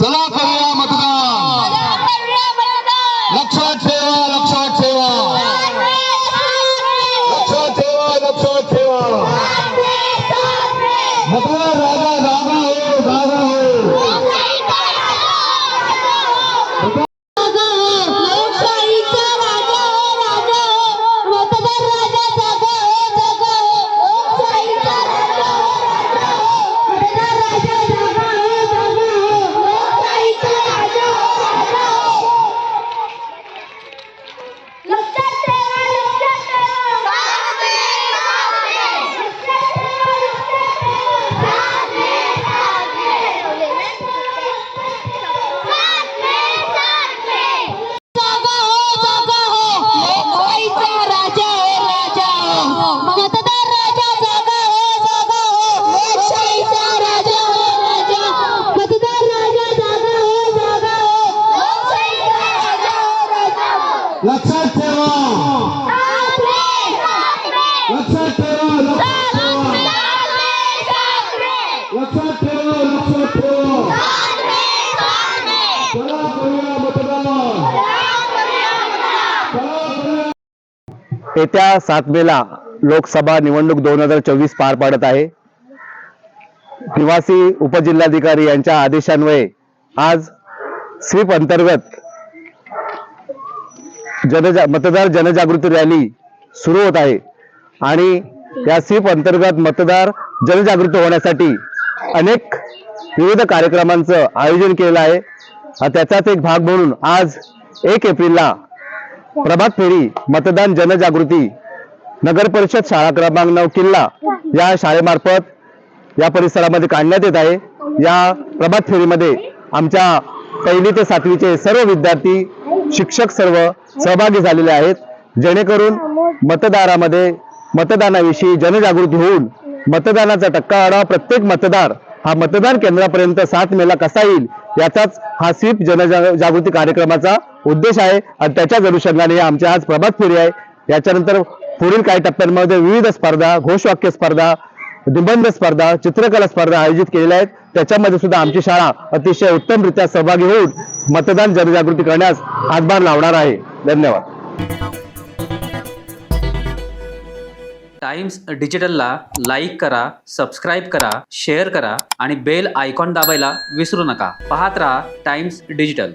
चला करूया मतदान। लक्षात ठेवा लक्षात ठेवा लक्षात ठेवा लक्षात ठेवा मतदार लक्षात ठेवा. लक्षात ठेवा लक्षात ठेवा लक्षात ठेवा. लक्षात ठेवा चला करूया. मतदान येत्या सात मेला लोकसभा निवडणूक दोन हजार चोवीस पार पडत आहे. निवासी उपजिल्हाधिकारी यांच्या आदेशान्वये आज स्वीप अंतर्गत जनजा मतदार जनजागृती रॅली सुरू होत आहे. आणि या स्वीप अंतर्गत मतदार जनजागृती होण्यासाठी अनेक विविध कार्यक्रमांचं आयोजन केलं आहे. त्याचाच एक भाग म्हणून आज एक एप्रिलला प्रभात फेरी मतदान जनजागृती नगर परिषद शाळा क्रमांक नऊ किल्ला या शाळेमार्फत या परिसरामध्ये काढण्यात येत आहे. या प्रभात फेरीमध्ये आमच्या पहिली ते सातवीचे सर्व विद्यार्थी शिक्षक सर्व सहभागी झालेले आहेत. जेणेकरून मतदारामध्ये मतदानाविषयी जनजागृती होऊन मतदानाचा टक्का आढावा प्रत्येक मतदार हा मतदान केंद्रापर्यंत सात मेला कसा येईल याचाच हा स्वीप जनजागृती कार्यक्रमाचा उद्देश आहे. आणि त्याच्याच अनुषंगाने आमच्या आज प्रभात फेरी आहे. याच्यानंतर पुढील काही टप्प्यांमध्ये विविध स्पर्धा घोषवाक्य स्पर्धा निबंध स्पर्धा चित्रकला स्पर्धा आयोजित केलेल्या आहेत. त्याच्यामध्ये सुद्धा आमची शाळा अतिशय उत्तमरित्या सहभागी होऊन मतदान जनजागृती करण्यास हातभार लावणार आहे. धन्यवाद. टाइम्स डिजिटलला लाईक करा सबस्क्राईब करा शेअर करा आणि बेल आयकॉन दाबायला विसरू नका. पाहत राहा टाइम्स डिजिटल.